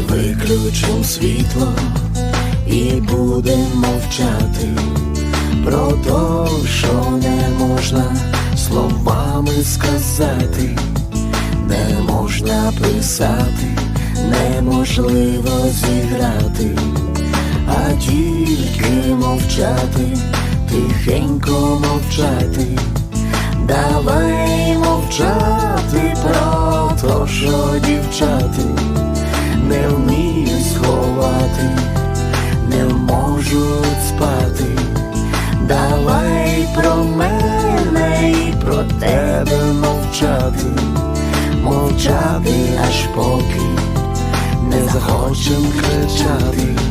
Виключим світло і будемо мовчати про то, що не можна словами сказати, не можна писати, неможливо зіграти, а тільки мовчати, тихенько мовчати. Давай мовчати про то, що дівчати можуть спати. Давай про мене і про тебе мовчати, мовчати аж поки не захочем кричати.